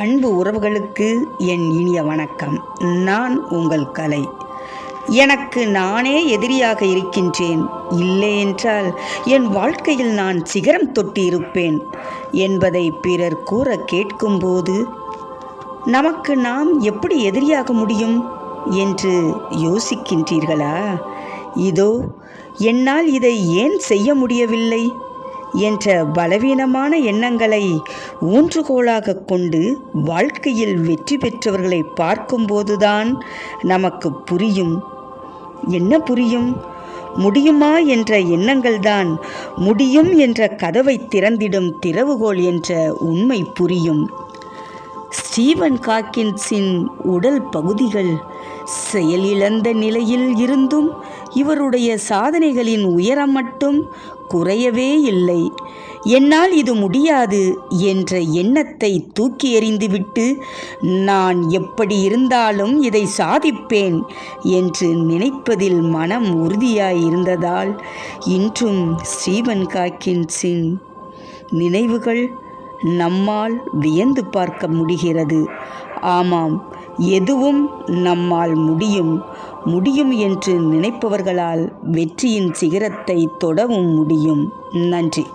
அன்பு உறவுகளுக்கு என் இனிய வணக்கம். நான் உங்கள் கலை. எனக்கு நானே எதிரியாக இருக்கின்றேன். இல்லை என்றால் என் வாழ்க்கையில் நான் சிகரம் தொட்டி இருப்பேன் என்பதை பிறர் கூற கேட்கும்போது நமக்கு நாம் எப்படி எதிரியாக முடியும்? என்று யோசிக்கின்றீர்களா? இதோ என்னால் இதை ஏன் செய்ய முடியவில்லை? என்ற பலவீனமான எண்ணங்களை ஊன்றுகோலாக கொண்டு வாழ்க்கையில் வெற்றி பெற்றவர்களை பார்க்கும்போதுதான் நமக்கு புரியும். என்ன புரியும்? முடியுமா என்ற எண்ணங்கள்தான். முடியும் என்ற கதவை திறந்திடும் திறவுகோல் என்ற உண்மை புரியும். ஸ்டீவன் காக்கின்ஸின் உடல் பகுதிகள் செயலிழந்த நிலையில் இருந்தும் இவருடைய சாதனைகளின் உயரம் மட்டும் குறையவே இல்லை. என்னால் இது முடியாது என்ற எண்ணத்தை தூக்கி எறிந்துவிட்டு நான் எப்படி இருந்தாலும் இதை சாதிப்பேன் என்று நினைப்பதில் மனம் உறுதியாயிருந்ததால் இன்றும் ஸ்டீவன் காக்கின்ஸின் நினைவுகள் நம்மால் வியந்து பார்க்க முடிகிறது. ஆமாம் எதுவும் நம்மால் முடியும். முடியும் என்று நினைப்பவர்களால் வெற்றியின் சிகரத்தை தொடவும் முடியும். நன்றி.